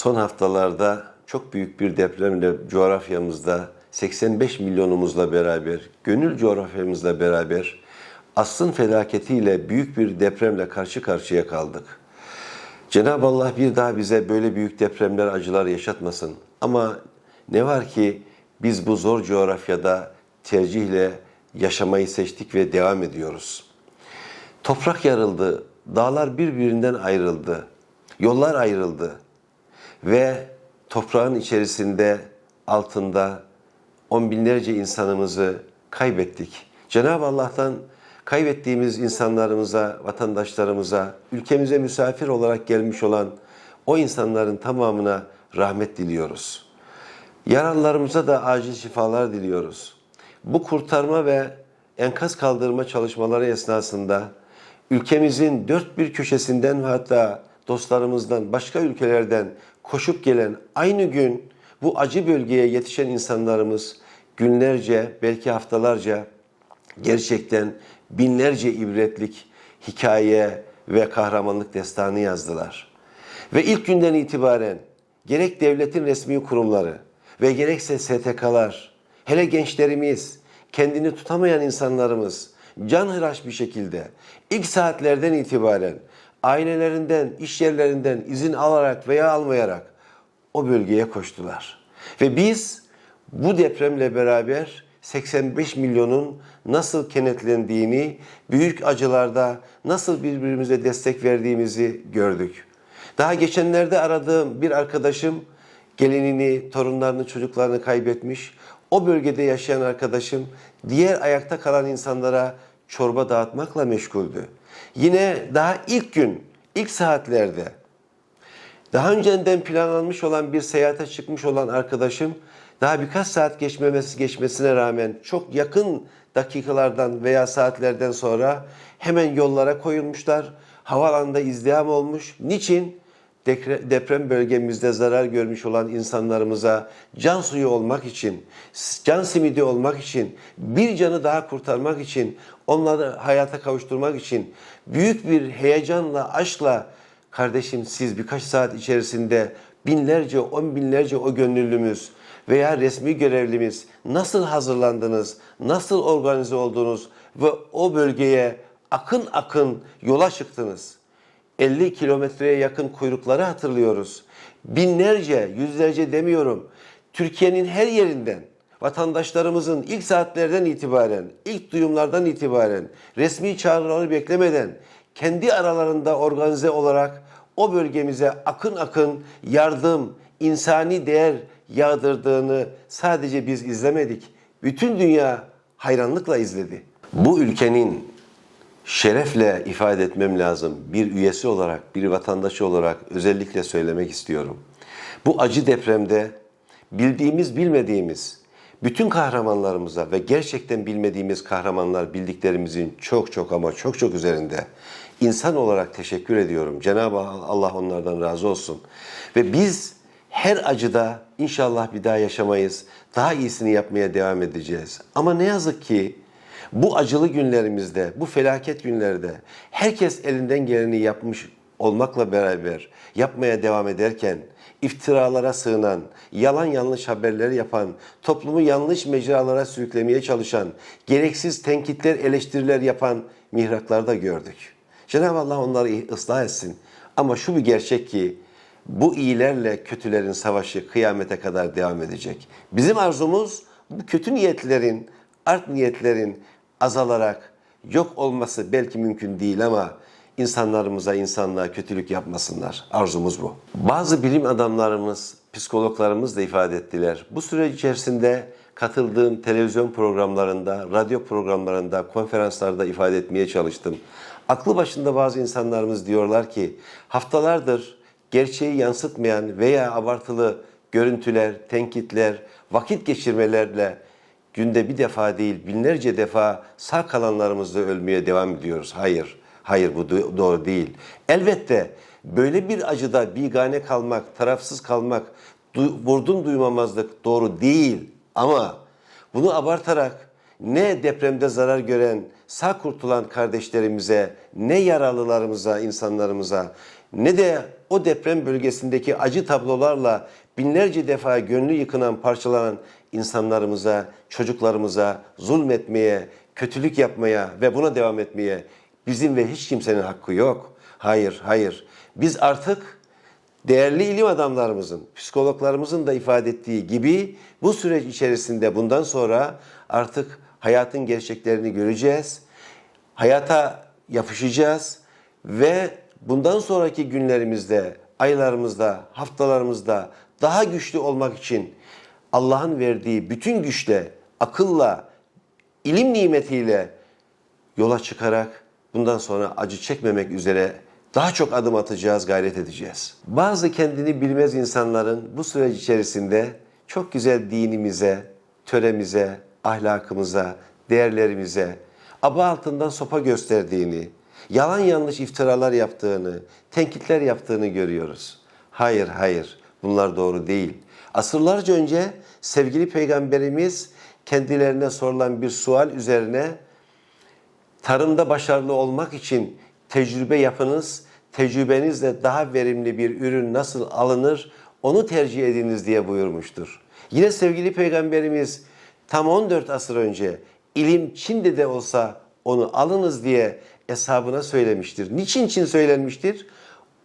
son haftalarda çok büyük bir depremle coğrafyamızda 85 milyonumuzla beraber, gönül coğrafyamızla beraber asrın felaketiyle büyük bir depremle karşı karşıya kaldık. Cenab-ı Allah bir daha bize böyle büyük depremler, acılar yaşatmasın. Ama ne var ki biz bu zor coğrafyada tercihle yaşamayı seçtik ve devam ediyoruz. Toprak yarıldı, dağlar birbirinden ayrıldı, yollar ayrıldı ve toprağın içerisinde, altında on binlerce insanımızı kaybettik. Cenab-ı Allah'tan kaybettiğimiz insanlarımıza, vatandaşlarımıza, ülkemize misafir olarak gelmiş olan o insanların tamamına rahmet diliyoruz. Yaralılarımıza da acil şifalar diliyoruz. Bu kurtarma ve enkaz kaldırma çalışmaları esnasında ülkemizin dört bir köşesinden ve hatta dostlarımızdan, başka ülkelerden koşup gelen aynı gün bu acı bölgeye yetişen insanlarımız günlerce, belki haftalarca gerçekten binlerce ibretlik hikaye ve kahramanlık destanı yazdılar. Ve ilk günden itibaren gerek devletin resmi kurumları ve gerekse STK'lar, hele gençlerimiz, kendini tutamayan insanlarımız canhıraş bir şekilde ilk saatlerden itibaren ailelerinden, iş yerlerinden izin alarak veya almayarak o bölgeye koştular. Ve biz bu depremle beraber 85 milyonun nasıl kenetlendiğini, büyük acılarda nasıl birbirimize destek verdiğimizi gördük. Daha geçenlerde aradığım bir arkadaşım gelinini, torunlarını, çocuklarını kaybetmiş. O bölgede yaşayan arkadaşım diğer ayakta kalan insanlara çorba dağıtmakla meşguldü. Yine daha ilk gün, ilk saatlerde daha önceden planlanmış olan bir seyahate çıkmış olan arkadaşım daha birkaç saat geçmemesi geçmesine rağmen çok yakın dakikalardan veya saatlerden sonra hemen yollara koyulmuşlar. Havaalanında izdiham olmuş. Niçin? Deprem bölgemizde zarar görmüş olan insanlarımıza can suyu olmak için, can simidi olmak için, bir canı daha kurtarmak için, onları hayata kavuşturmak için büyük bir heyecanla, aşkla Kardeşim siz birkaç saat içerisinde binlerce, on binlerce o gönüllümüz veya resmi görevlimiz nasıl hazırlandınız, nasıl organize oldunuz ve o bölgeye akın akın yola çıktınız. 50 kilometreye yakın kuyrukları hatırlıyoruz. Binlerce, yüzlerce demiyorum. Türkiye'nin her yerinden vatandaşlarımızın ilk saatlerden itibaren, ilk duyumlardan itibaren resmi çağrıları beklemeden kendi aralarında organize olarak o bölgemize akın akın yardım, insani değer yağdırdığını sadece biz izlemedik. Bütün dünya hayranlıkla izledi. Bu ülkenin şerefle ifade etmem lazım. Bir üyesi olarak, bir vatandaşı olarak özellikle söylemek istiyorum. Bu acı depremde bildiğimiz, bilmediğimiz bütün kahramanlarımıza ve gerçekten bilmediğimiz kahramanlar bildiklerimizin çok çok ama çok çok üzerinde insan olarak teşekkür ediyorum. Cenab-ı Allah onlardan razı olsun. Ve biz her acıda inşallah bir daha yaşamayız. Daha iyisini yapmaya devam edeceğiz. Ama ne yazık ki bu acılı günlerimizde, bu felaket günlerde herkes elinden geleni yapmış olmakla beraber yapmaya devam ederken iftiralara sığınan, yalan yanlış haberleri yapan, toplumu yanlış mecralara sürüklemeye çalışan, gereksiz tenkitler, eleştiriler yapan mihraklarda gördük. Cenab-ı Allah onları ıslah etsin. Ama şu bir gerçek ki bu iyilerle kötülerin savaşı kıyamete kadar devam edecek. Bizim arzumuz bu kötü niyetlerin, art niyetlerin azalarak yok olması belki mümkün değil ama insanlarımıza, insanlığa kötülük yapmasınlar. Arzumuz bu. Bazı bilim adamlarımız, psikologlarımız da ifade ettiler. Bu süreç içerisinde katıldığım televizyon programlarında, radyo programlarında, konferanslarda ifade etmeye çalıştım. Aklı başında bazı insanlarımız diyorlar ki haftalardır gerçeği yansıtmayan veya abartılı görüntüler, tenkitler, vakit geçirmelerle günde bir defa değil binlerce defa sağ kalanlarımızla ölmeye devam ediyoruz. Hayır, hayır bu do- doğru değil. Elbette böyle bir acıda bigane kalmak, tarafsız kalmak, du- vurdum duymamazlık doğru değil. Ama bunu abartarak ne depremde zarar gören, sağ kurtulan kardeşlerimize, ne yaralılarımıza, insanlarımıza, ne de o deprem bölgesindeki acı tablolarla binlerce defa gönlü yıkınan, parçalanan insanlarımıza, çocuklarımıza zulmetmeye, kötülük yapmaya ve buna devam etmeye bizim ve hiç kimsenin hakkı yok. Hayır, hayır. Biz artık değerli ilim adamlarımızın, psikologlarımızın da ifade ettiği gibi bu süreç içerisinde bundan sonra artık hayatın gerçeklerini göreceğiz. Hayata yapışacağız ve bundan sonraki günlerimizde, aylarımızda, haftalarımızda daha güçlü olmak için Allah'ın verdiği bütün güçle, akılla, ilim nimetiyle yola çıkarak bundan sonra acı çekmemek üzere daha çok adım atacağız, gayret edeceğiz. Bazı kendini bilmez insanların bu süreç içerisinde çok güzel dinimize, töremize, ahlakımıza, değerlerimize aba altından sopa gösterdiğini, yalan yanlış iftiralar yaptığını, tenkitler yaptığını görüyoruz. Hayır, hayır. Bunlar doğru değil. Asırlarca önce sevgili peygamberimiz kendilerine sorulan bir sual üzerine tarımda başarılı olmak için tecrübe yapınız, tecrübenizle daha verimli bir ürün nasıl alınır onu tercih ediniz diye buyurmuştur. Yine sevgili peygamberimiz tam 14 asır önce ilim Çin'de de olsa onu alınız diye eshabına söylemiştir. Niçin Çin söylenmiştir?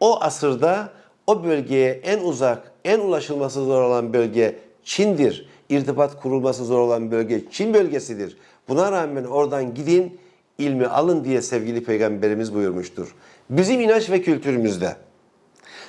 O asırda o bölgeye en uzak, en ulaşılması zor olan bölge Çin'dir. İrtibat kurulması zor olan bölge Çin bölgesidir. Buna rağmen oradan gidin, ilmi alın diye sevgili peygamberimiz buyurmuştur. Bizim inanç ve kültürümüzde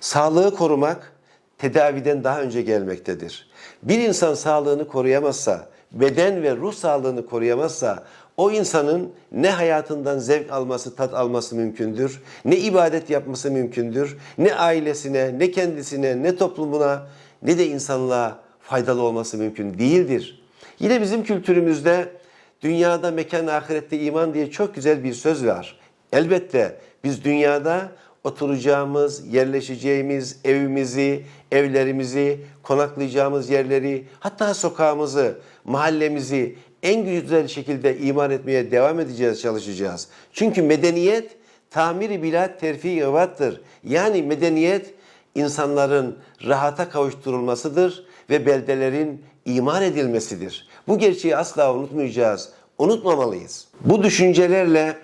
sağlığı korumak tedaviden daha önce gelmektedir. Bir insan sağlığını koruyamazsa, beden ve ruh sağlığını koruyamazsa o insanın ne hayatından zevk alması, tat alması mümkündür, ne ibadet yapması mümkündür, ne ailesine, ne kendisine, ne toplumuna, ne de insanlığa faydalı olması mümkün değildir. Yine bizim kültürümüzde dünyada mekan ahirette iman diye çok güzel bir söz var. Elbette biz dünyada oturacağımız, yerleşeceğimiz evimizi, evlerimizi, konaklayacağımız yerleri, hatta sokağımızı, mahallemizi en güzel şekilde iman etmeye devam edeceğiz, çalışacağız. Çünkü medeniyet tamiri bilat terfi yavattır. Yani medeniyet insanların rahata kavuşturulmasıdır ve beldelerin imar edilmesidir. Bu gerçeği asla unutmayacağız, unutmamalıyız. Bu düşüncelerle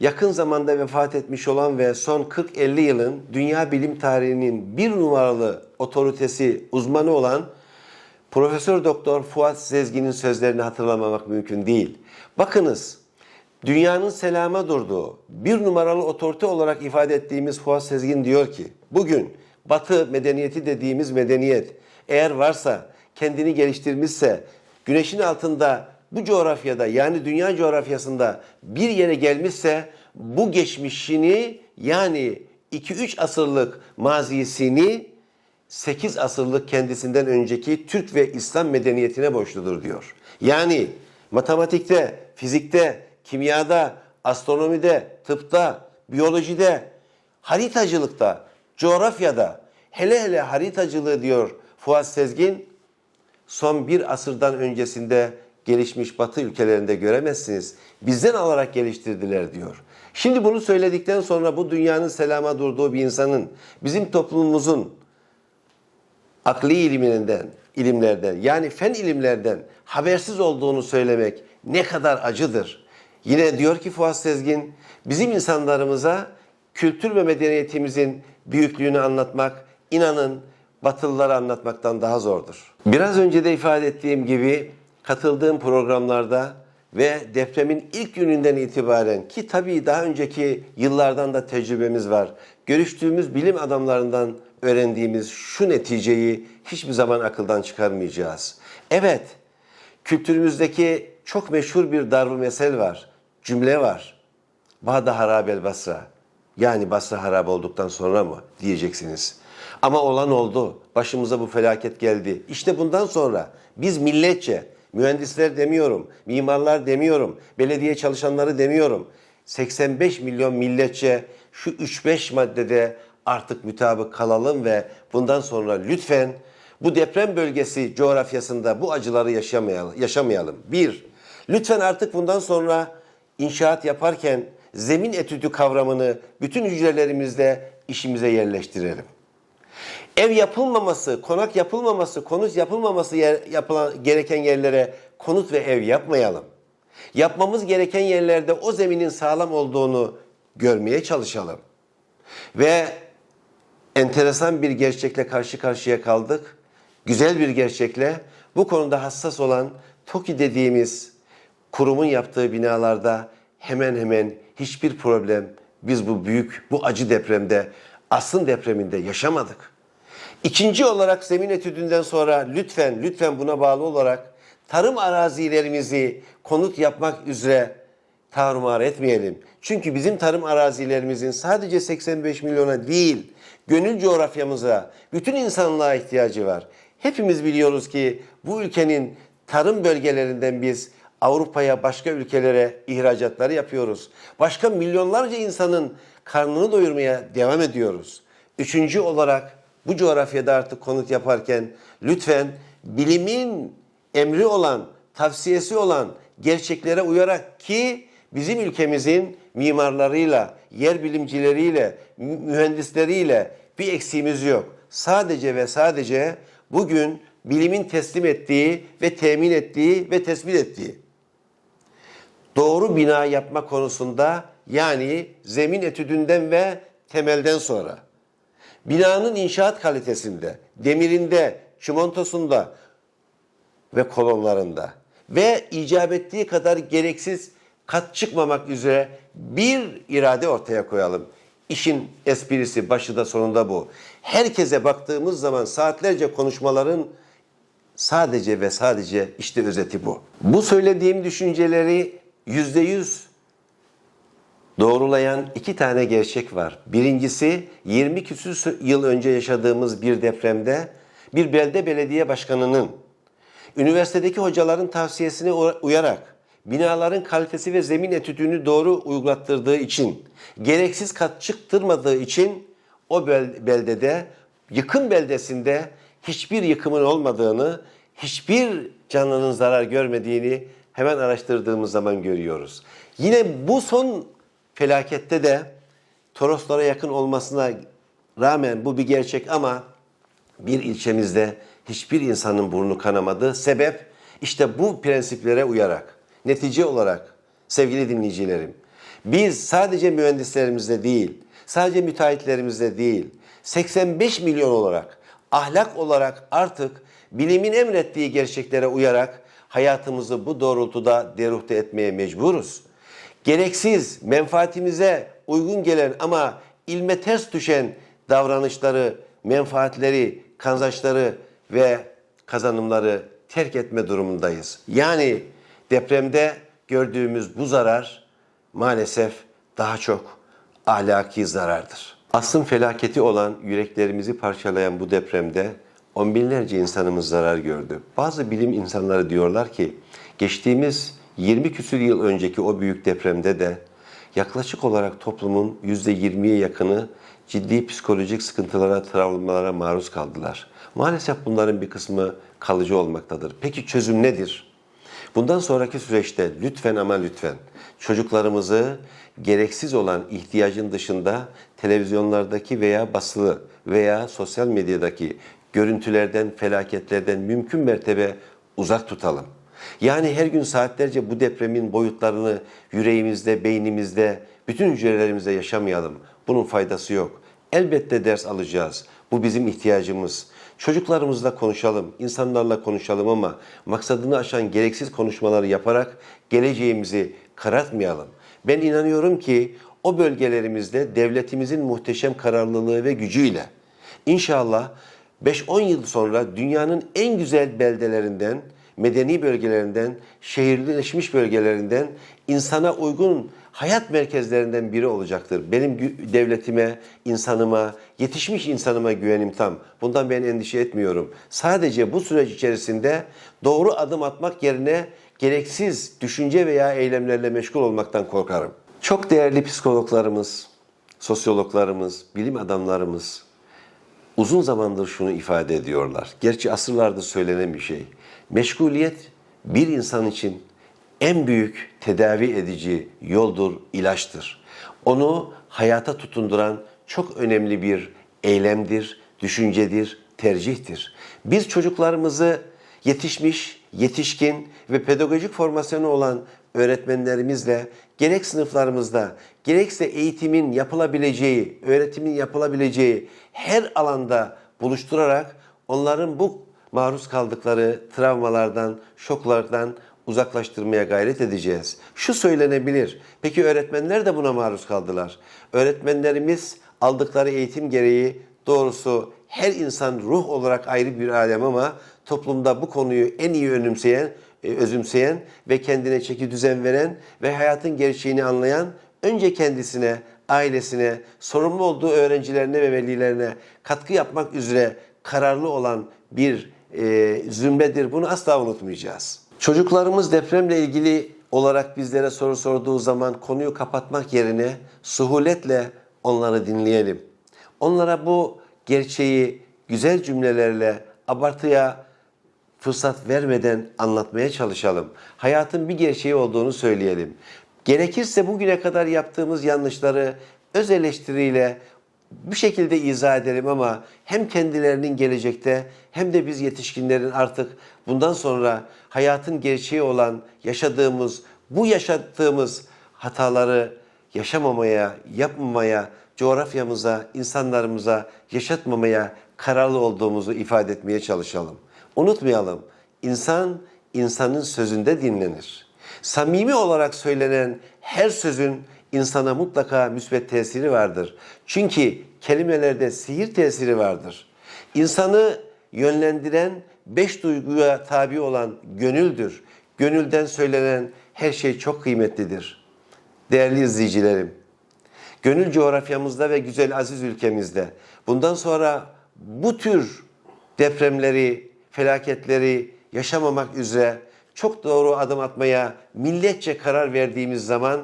yakın zamanda vefat etmiş olan ve son 40-50 yılın dünya bilim tarihinin bir numaralı otoritesi, uzmanı olan Profesör Doktor Fuat Sezgin'in sözlerini hatırlamamak mümkün değil. Bakınız, dünyanın selama durduğu, bir numaralı otorite olarak ifade ettiğimiz Fuat Sezgin diyor ki, bugün Batı medeniyeti dediğimiz medeniyet eğer varsa, kendini geliştirmişse, güneşin altında bu coğrafyada yani dünya coğrafyasında bir yere gelmişse bu geçmişini yani 2-3 asırlık mazisini 8 asırlık kendisinden önceki Türk ve İslam medeniyetine borçludur diyor. Yani matematikte, fizikte, kimyada, astronomide, tıpta, biyolojide, haritacılıkta, coğrafyada, hele hele haritacılığı diyor Fuat Sezgin, son bir asırdan öncesinde gelişmiş batı ülkelerinde göremezsiniz. Bizden alarak geliştirdiler diyor. Şimdi bunu söyledikten sonra bu dünyanın selama durduğu bir insanın bizim toplumumuzun akli iliminden, ilimlerden yani fen ilimlerden habersiz olduğunu söylemek ne kadar acıdır. Yine diyor ki Fuat Sezgin, bizim insanlarımıza kültür ve medeniyetimizin büyüklüğünü anlatmak, inanın Batılılara anlatmaktan daha zordur. Biraz önce de ifade ettiğim gibi katıldığım programlarda ve depremin ilk gününden itibaren ki tabii daha önceki yıllardan da tecrübemiz var. Görüştüğümüz bilim adamlarından öğrendiğimiz şu neticeyi hiçbir zaman akıldan çıkarmayacağız. Evet, kültürümüzdeki çok meşhur bir darb mesel var, cümle var. Bağda harabel Basra. Yani Basra harap olduktan sonra mı diyeceksiniz. Ama olan oldu. Başımıza bu felaket geldi. İşte bundan sonra biz milletçe, mühendisler demiyorum, mimarlar demiyorum, belediye çalışanları demiyorum. 85 milyon milletçe şu 3-5 maddede artık mütabık kalalım ve bundan sonra lütfen bu deprem bölgesi coğrafyasında bu acıları yaşamayalım. yaşamayalım. Bir, lütfen artık bundan sonra inşaat yaparken zemin etüdü kavramını bütün hücrelerimizde işimize yerleştirelim. Ev yapılmaması, konak yapılmaması, konut yapılmaması yer, yapılan gereken yerlere konut ve ev yapmayalım. Yapmamız gereken yerlerde o zeminin sağlam olduğunu görmeye çalışalım. Ve enteresan bir gerçekle karşı karşıya kaldık. Güzel bir gerçekle bu konuda hassas olan TOKİ dediğimiz kurumun yaptığı binalarda hemen hemen hiçbir problem biz bu büyük, bu acı depremde, asrın depreminde yaşamadık. İkinci olarak zemin etüdünden sonra lütfen, lütfen buna bağlı olarak tarım arazilerimizi konut yapmak üzere tarumar etmeyelim. Çünkü bizim tarım arazilerimizin sadece 85 milyona değil, gönül coğrafyamıza, bütün insanlığa ihtiyacı var. Hepimiz biliyoruz ki bu ülkenin tarım bölgelerinden biz Avrupa'ya, başka ülkelere ihracatları yapıyoruz. Başka milyonlarca insanın karnını doyurmaya devam ediyoruz. Üçüncü olarak bu coğrafyada artık konut yaparken lütfen bilimin emri olan, tavsiyesi olan gerçeklere uyarak ki bizim ülkemizin mimarlarıyla, yer bilimcileriyle, mü- mühendisleriyle bir eksiğimiz yok. Sadece ve sadece bugün bilimin teslim ettiği ve temin ettiği ve tespit ettiği doğru bina yapma konusunda yani zemin etüdünden ve temelden sonra binanın inşaat kalitesinde, demirinde, çimentosunda ve kolonlarında ve icap ettiği kadar gereksiz kat çıkmamak üzere bir irade ortaya koyalım. İşin esprisi başı da sonunda bu. Herkese baktığımız zaman saatlerce konuşmaların sadece ve sadece işte özeti bu. Bu söylediğim düşünceleri yüzde yüz doğrulayan iki tane gerçek var. Birincisi 20 küsur yıl önce yaşadığımız bir depremde bir belde belediye başkanının üniversitedeki hocaların tavsiyesine uyarak binaların kalitesi ve zemin etüdünü doğru uygulattırdığı için, gereksiz kat çıktırmadığı için o bel- beldede, yıkım beldesinde hiçbir yıkımın olmadığını, hiçbir canlının zarar görmediğini hemen araştırdığımız zaman görüyoruz. Yine bu son felakette de Toroslara yakın olmasına rağmen bu bir gerçek ama bir ilçemizde hiçbir insanın burnu kanamadı. Sebep işte bu prensiplere uyarak. Netice olarak sevgili dinleyicilerim, biz sadece mühendislerimizle değil, sadece müteahhitlerimizle değil, 85 milyon olarak, ahlak olarak artık bilimin emrettiği gerçeklere uyarak hayatımızı bu doğrultuda deruhte etmeye mecburuz. Gereksiz, menfaatimize uygun gelen ama ilme ters düşen davranışları, menfaatleri, kanzaçları ve kazanımları terk etme durumundayız. Yani depremde gördüğümüz bu zarar maalesef daha çok ahlaki zarardır. Asrın felaketi olan yüreklerimizi parçalayan bu depremde on binlerce insanımız zarar gördü. Bazı bilim insanları diyorlar ki geçtiğimiz 20 küsür yıl önceki o büyük depremde de yaklaşık olarak toplumun %20'ye yakını ciddi psikolojik sıkıntılara, travmalara maruz kaldılar. Maalesef bunların bir kısmı kalıcı olmaktadır. Peki çözüm nedir? Bundan sonraki süreçte lütfen ama lütfen çocuklarımızı gereksiz olan ihtiyacın dışında televizyonlardaki veya basılı veya sosyal medyadaki görüntülerden, felaketlerden mümkün mertebe uzak tutalım. Yani her gün saatlerce bu depremin boyutlarını yüreğimizde, beynimizde, bütün hücrelerimizde yaşamayalım. Bunun faydası yok. Elbette ders alacağız. Bu bizim ihtiyacımız. Çocuklarımızla konuşalım, insanlarla konuşalım ama maksadını aşan gereksiz konuşmaları yaparak geleceğimizi karartmayalım. Ben inanıyorum ki o bölgelerimizde devletimizin muhteşem kararlılığı ve gücüyle inşallah 5-10 yıl sonra dünyanın en güzel beldelerinden, medeni bölgelerinden, şehirleşmiş bölgelerinden insana uygun hayat merkezlerinden biri olacaktır. Benim devletime, insanıma, yetişmiş insanıma güvenim tam. Bundan ben endişe etmiyorum. Sadece bu süreç içerisinde doğru adım atmak yerine gereksiz düşünce veya eylemlerle meşgul olmaktan korkarım. Çok değerli psikologlarımız, sosyologlarımız, bilim adamlarımız uzun zamandır şunu ifade ediyorlar. Gerçi asırlardır söylenen bir şey. Meşguliyet bir insan için en büyük tedavi edici yoldur, ilaçtır. Onu hayata tutunduran çok önemli bir eylemdir, düşüncedir, tercihtir. Biz çocuklarımızı yetişmiş, yetişkin ve pedagojik formasyonu olan öğretmenlerimizle gerek sınıflarımızda gerekse eğitimin yapılabileceği, öğretimin yapılabileceği her alanda buluşturarak onların bu maruz kaldıkları travmalardan, şoklardan uzaklaştırmaya gayret edeceğiz. Şu söylenebilir. Peki öğretmenler de buna maruz kaldılar. Öğretmenlerimiz aldıkları eğitim gereği doğrusu her insan ruh olarak ayrı bir alem ama toplumda bu konuyu en iyi önümseyen, e, özümseyen ve kendine çeki düzen veren ve hayatın gerçeğini anlayan önce kendisine, ailesine, sorumlu olduğu öğrencilerine ve velilerine katkı yapmak üzere kararlı olan bir e, zümredir. Bunu asla unutmayacağız. Çocuklarımız depremle ilgili olarak bizlere soru sorduğu zaman konuyu kapatmak yerine suhuletle onları dinleyelim. Onlara bu gerçeği güzel cümlelerle abartıya fırsat vermeden anlatmaya çalışalım. Hayatın bir gerçeği olduğunu söyleyelim. Gerekirse bugüne kadar yaptığımız yanlışları öz eleştiriyle bir şekilde izah edelim ama hem kendilerinin gelecekte hem de biz yetişkinlerin artık bundan sonra hayatın gerçeği olan yaşadığımız, bu yaşadığımız hataları yaşamamaya, yapmamaya, coğrafyamıza, insanlarımıza yaşatmamaya kararlı olduğumuzu ifade etmeye çalışalım. Unutmayalım, insan insanın sözünde dinlenir. Samimi olarak söylenen her sözün insana mutlaka müsbet tesiri vardır. Çünkü kelimelerde sihir tesiri vardır. İnsanı yönlendiren beş duyguya tabi olan gönüldür. Gönülden söylenen her şey çok kıymetlidir. Değerli izleyicilerim, gönül coğrafyamızda ve güzel aziz ülkemizde bundan sonra bu tür depremleri, felaketleri yaşamamak üzere çok doğru adım atmaya milletçe karar verdiğimiz zaman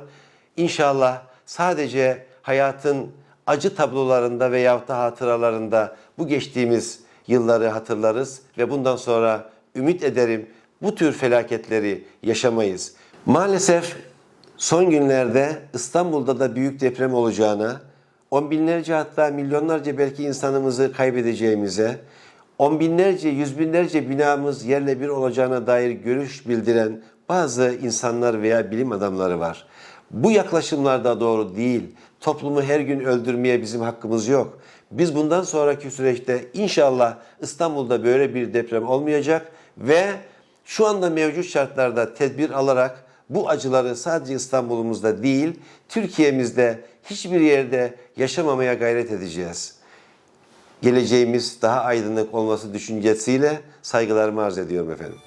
inşallah sadece hayatın acı tablolarında veyahut da hatıralarında bu geçtiğimiz yılları hatırlarız ve bundan sonra ümit ederim bu tür felaketleri yaşamayız. Maalesef son günlerde İstanbul'da da büyük deprem olacağına, on binlerce hatta milyonlarca belki insanımızı kaybedeceğimize, on binlerce, yüz binlerce binamız yerle bir olacağına dair görüş bildiren bazı insanlar veya bilim adamları var. Bu yaklaşımlar da doğru değil. Toplumu her gün öldürmeye bizim hakkımız yok. Biz bundan sonraki süreçte inşallah İstanbul'da böyle bir deprem olmayacak ve şu anda mevcut şartlarda tedbir alarak bu acıları sadece İstanbul'umuzda değil, Türkiye'mizde hiçbir yerde yaşamamaya gayret edeceğiz. Geleceğimiz daha aydınlık olması düşüncesiyle saygılarımı arz ediyorum efendim.